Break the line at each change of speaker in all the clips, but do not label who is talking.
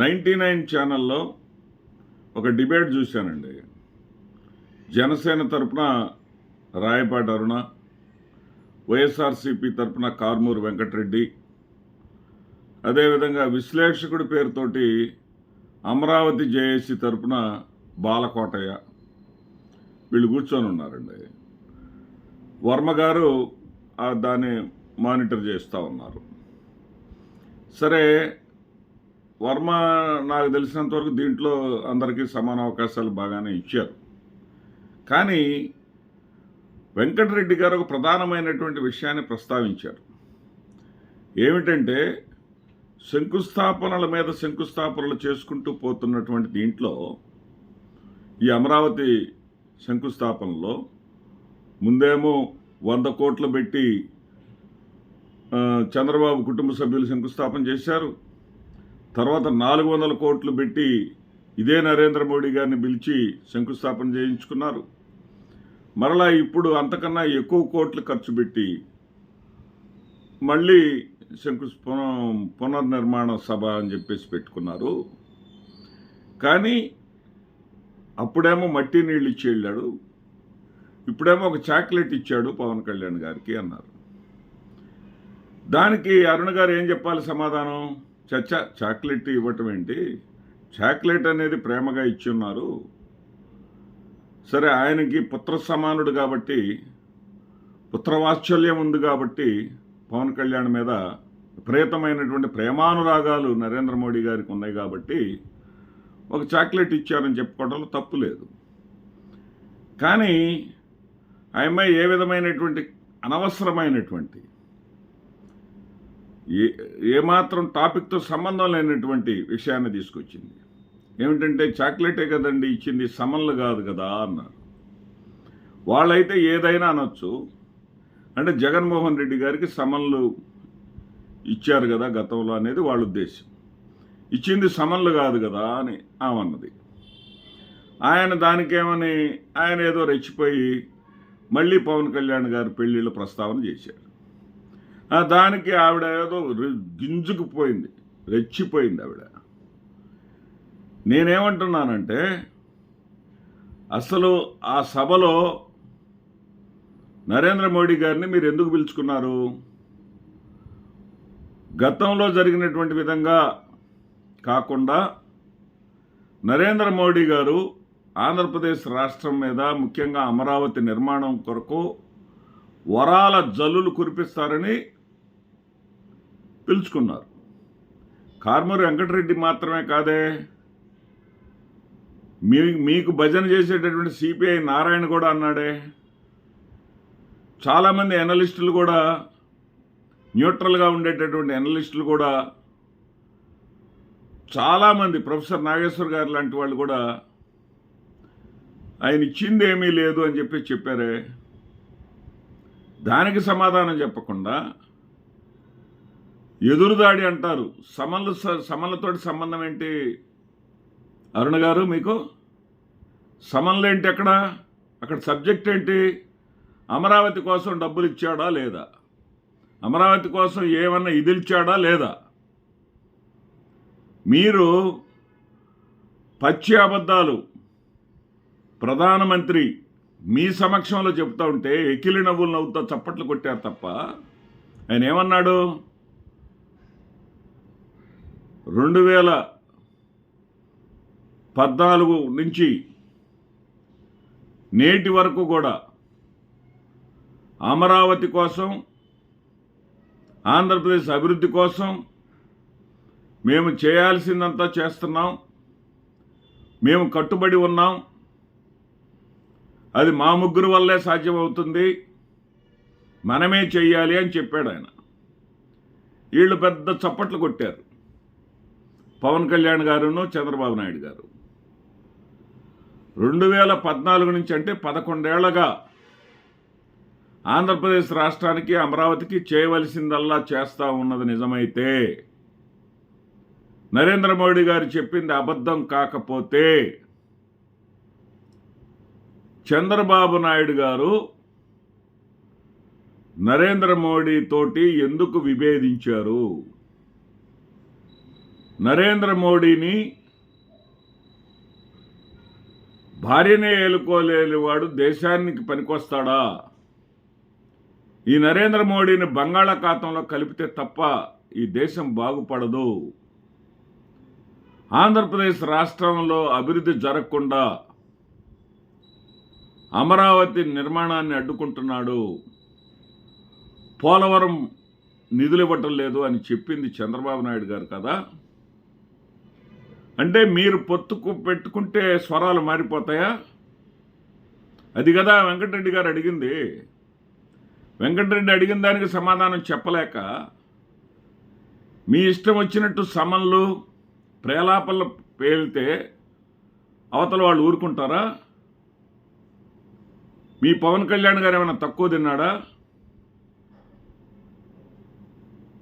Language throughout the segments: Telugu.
నైంటీ నైన్ ఛానల్లో ఒక డిబేట్ చూశానండి. జనసేన తరపున రాయపాటి అరుణ వైఎస్ఆర్సీపీ తరపున కార్మూరు వెంకటరెడ్డి అదేవిధంగా విశ్లేషకుడి పేరుతోటి అమరావతి జేఏసీ తరపున బాలకోటయ్య వీళ్ళు కూర్చొని ఉన్నారండి. వర్మ గారు దాన్ని మానిటర్ చేస్తూ ఉన్నారు. సరే వర్మ నాకు తెలిసినంత వరకు దీంట్లో అందరికీ సమాన అవకాశాలు బాగానే ఇచ్చారు. కానీ వెంకటరెడ్డి గారు ఒక ప్రధానమైనటువంటి విషయాన్ని ప్రస్తావించారు. ఏమిటంటే శంకుస్థాపనల మీద శంకుస్థాపనలు చేసుకుంటూ పోతున్నటువంటి దీంట్లో ఈ అమరావతి శంకుస్థాపనలో ముందేమో వంద కోట్లు పెట్టి చంద్రబాబు కుటుంబ సభ్యులు శంకుస్థాపన చేశారు. తర్వాత నాలుగు వందల కోట్లు పెట్టి ఇదే నరేంద్ర మోడీ గారిని పిలిచి శంకుస్థాపన చేయించుకున్నారు. మరలా ఇప్పుడు అంతకన్నా ఎక్కువ కోట్లు ఖర్చు పెట్టి మళ్ళీ శంకు పునర్నిర్మాణ సభ అని చెప్పేసి పెట్టుకున్నారు. కానీ అప్పుడేమో మట్టి నీళ్ళు ఇచ్చి వెళ్ళాడు ఇప్పుడేమో ఒక చాక్లెట్ ఇచ్చాడు పవన్ కళ్యాణ్ గారికి అన్నారు. దానికి అరుణ్ గారు ఏం చెప్పాలి సమాధానం? చచ్చ చాక్లెట్ ఇవ్వటం ఏంటి? చాక్లెట్ అనేది ప్రేమగా ఇచ్చి ఉన్నారు సరే ఆయనకి పుత్ర సమానుడు కాబట్టి పుత్రవాత్సల్యం ఉంది కాబట్టి పవన్ కళ్యాణ్ మీద విపరీతమైనటువంటి ప్రేమానురాగాలు నరేంద్ర మోడీ గారికి ఉన్నాయి కాబట్టి ఒక చాక్లెట్ ఇచ్చారని చెప్పుకోవడంలో తప్పు లేదు. కానీ ఆ అమ్మాయి ఏ విధమైనటువంటి అనవసరమైనటువంటి ఏ ఏమాత్రం టాపిక్తో సంబంధం లేనటువంటి విషయాన్ని తీసుకొచ్చింది. ఏమిటంటే చాక్లెటే కదండి ఇచ్చింది సమన్లు కాదు కదా అన్నారు. వాళ్ళైతే ఏదైనా అనొచ్చు. అంటే జగన్మోహన్ రెడ్డి గారికి సమన్లు ఇచ్చారు కదా గతంలో అనేది వాళ్ళ ఉద్దేశం ఇచ్చింది సమన్లు కాదు కదా అని ఆమన్నది ఆయన దానికేమని ఆయన ఏదో రెచ్చిపోయి మళ్ళీ పవన్ కళ్యాణ్ గారి పెళ్ళిళ్ళ ప్రస్తావన చేశారు. దానికి ఆవిడ ఏదో గింజుకుపోయింది రెచ్చిపోయింది ఆవిడ. నేనేమంటున్నానంటే అసలు ఆ సభలో నరేంద్ర మోడీ గారిని మీరు ఎందుకు పిలుచుకున్నారు? గతంలో జరిగినటువంటి విధంగా కాకుండా నరేంద్ర మోడీ గారు ఆంధ్రప్రదేశ్ రాష్ట్రం మీద ముఖ్యంగా అమరావతి నిర్మాణం కొరకు వరాల జల్లులు కురిపిస్తారని పిలుచుకున్నారు. కార్మూరి వెంకటరెడ్డి మాత్రమే కాదే. మీ మీకు భజన చేసేటటువంటి సిపిఐ నారాయణ కూడా అన్నాడే. చాలామంది ఎనలిస్టులు కూడా న్యూట్రల్గా ఉండేటటువంటి ఎనలిస్టులు కూడా చాలామంది ప్రొఫెసర్ నాగేశ్వర్ గారు లాంటి వాళ్ళు కూడా ఆయన ఇచ్చింది ఏమీ లేదు అని చెప్పి చెప్పారే. దానికి సమాధానం చెప్పకుండా ఎదురుదాడి అంటారు. సమన్లు సమన్లతోటి సంబంధం ఏంటి? అరుణ గారు మీకు? సమన్లు ఏంటి అక్కడ? అక్కడ సబ్జెక్ట్ ఏంటి? అమరావతి కోసం డబ్బులు ఇచ్చాడా లేదా? అమరావతి కోసం ఏమన్నా ఇదిల్చాడా లేదా? మీరు పచ్చి అబద్ధాలు ప్రధానమంత్రి మీ సమక్షంలో చెప్తా ఉంటే ఎకిలి నవ్వులు నవ్వుతో చప్పట్లు కొట్టారు తప్ప ఆయన ఏమన్నాడు? రెండు వేల పద్నాలుగు నుంచి నేటి వరకు కూడా అమరావతి కోసం ఆంధ్రప్రదేశ్ అభివృద్ధి కోసం మేము చేయాల్సిందంతా చేస్తున్నాం. మేము కట్టుబడి ఉన్నాం. అది మా ముగ్గురు వల్లే సాధ్యమవుతుంది. మనమే చెయ్యాలి అని చెప్పాడు ఆయన. వీళ్ళు పెద్ద చప్పట్లు కొట్టారు. పవన్ కళ్యాణ్ గారును చంద్రబాబు నాయుడు గారు. రెండు వేల పద్నాలుగు నుంచి అంటే పదకొండేళ్ళగా ఆంధ్రప్రదేశ్ రాష్ట్రానికి అమరావతికి చేయవలసిందల్లా చేస్తూ ఉన్నది నిజమైతే నరేంద్ర మోడీ గారు చెప్పింది అబద్ధం కాకపోతే చంద్రబాబు నాయుడు గారు నరేంద్ర మోడీ తోటి ఎందుకు విభేదించారు? నరేంద్ర మోడీని భార్యనే ఏలుకోలేని వాడు దేశానికి పనికొస్తాడా? ఈ నరేంద్ర మోడీని బంగాళాఖాతంలో కలిపితే తప్ప ఈ దేశం బాగుపడదు. ఆంధ్రప్రదేశ్ రాష్ట్రంలో అభివృద్ధి జరగకుండా అమరావతి నిర్మాణాన్ని అడ్డుకుంటున్నాడు. పోలవరం నిధులు ఇవ్వటం లేదు అని చెప్పింది చంద్రబాబు నాయుడు గారు కదా? అంటే మీరు పొత్తుకు పెట్టుకుంటే స్వరాలు మారిపోతాయా? అది కదా వెంకటరెడ్డి గారు అడిగింది. వెంకటరెడ్డి అడిగిన దానికి సమాధానం చెప్పలేక మీ ఇష్టం వచ్చినట్టు సమన్లు ప్రేలాపలు పేలితే అవతల వాళ్ళు ఊరుకుంటారా? మీ పవన్ కళ్యాణ్ గారు ఏమైనా తక్కువ తిన్నాడా?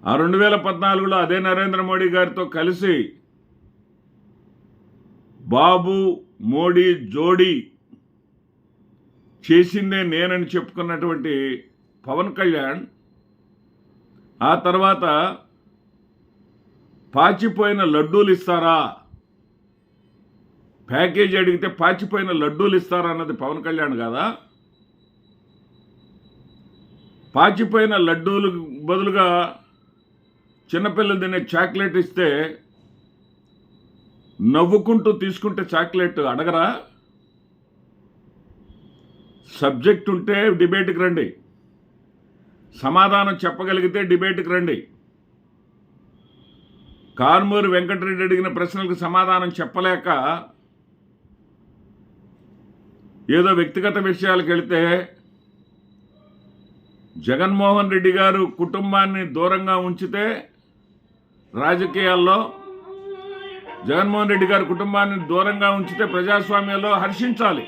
ఆ రెండు వేల పద్నాలుగులో అదే నరేంద్ర మోడీ గారితో కలిసి బాబు మోడీ జోడీ చేసిందే నేనని చెప్పుకున్నటువంటి పవన్ కళ్యాణ్ ఆ తర్వాత పాచిపోయిన లడ్డూలు ఇస్తారా? ప్యాకేజీ అడిగితే పాచిపోయిన లడ్డూలు ఇస్తారా అన్నది పవన్ కళ్యాణ్ కదా? పాచిపోయిన లడ్డూలు బదులుగా చిన్నపిల్లలు తినే చాక్లెట్ ఇస్తే నవ్వుకుంటూ తీసుకుంటే చాక్లెట్ అడగరా? సబ్జెక్ట్ ఉంటే డిబేట్కి రండి. సమాధానం చెప్పగలిగితే డిబేట్కి రండి. కార్మూరు వెంకటరెడ్డి అడిగిన ప్రశ్నలకు సమాధానం చెప్పలేక ఏదో వ్యక్తిగత విషయాలకు వెళితే జగన్మోహన్ రెడ్డి గారు కుటుంబాన్ని దూరంగా ఉంచితే రాజకీయాల్లో జగన్మోహన్ రెడ్డి గారి కుటుంబాన్ని దూరంగా ఉంచితే ప్రజాస్వామ్యంలో హర్షించాలి.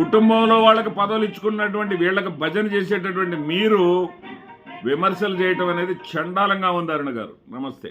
కుటుంబంలో వాళ్ళకి పదవులు ఇచ్చుకున్నటువంటి వీళ్ళకి భజన చేసేటటువంటి మీరు విమర్శలు చేయటం అనేది చండాలంగా ఉంది అరుణ గారు. నమస్తే.